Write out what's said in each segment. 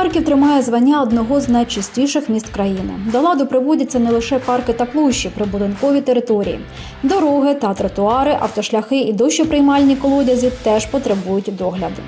Харків тримає звання одного з найчистіших міст країни. До ладу приводяться не лише парки та площі, прибудинкові території, дороги та тротуари, автошляхи і дощоприймальні колодязі теж потребують догляду.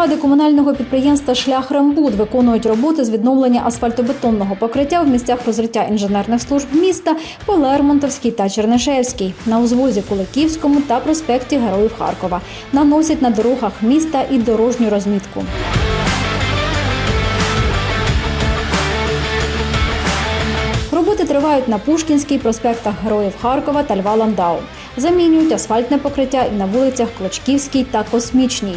Бригади комунального підприємства Шлях Рембуд виконують роботи з відновлення асфальтобетонного покриття в місцях розриття інженерних служб міста по Лермонтовській та Чернишевській, на узвозі Куликівському та проспекті Героїв Харкова. Наносять на дорогах міста і дорожню розмітку. Роботи тривають на Пушкінській, проспектах Героїв Харкова та Льва Ландау. Замінюють асфальтне покриття і на вулицях Клочківській та Космічній.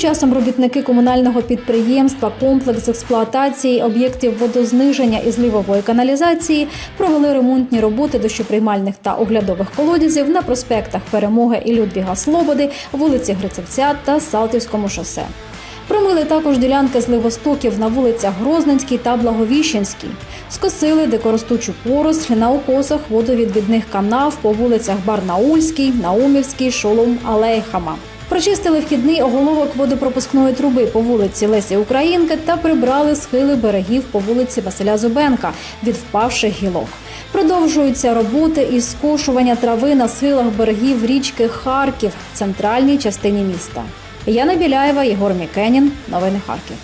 Часом робітники комунального підприємства комплекс експлуатації об'єктів водозниження і зливової каналізації провели ремонтні роботи дощоприймальних та оглядових колодязів на проспектах Перемоги і Людвіга Слободи, вулиці Грицевця та Салтівському шосе. Промили також ділянки зливостоків на вулицях Грозненській та Благовіщенській. Скосили дикоростучу поросль на укосах водовідвідних канав по вулицях Барнаульській, Наумівській, Шолом, Алейхама. Прочистили вхідний оголовок водопропускної труби по вулиці Лесі Українки та прибрали схили берегів по вулиці Василя Зубенка від впавших гілок. Продовжуються роботи із скошування трави на схилах берегів річки Харків в центральній частині міста. Яна Біляєва, Єгор Мікенін. Новини Харків.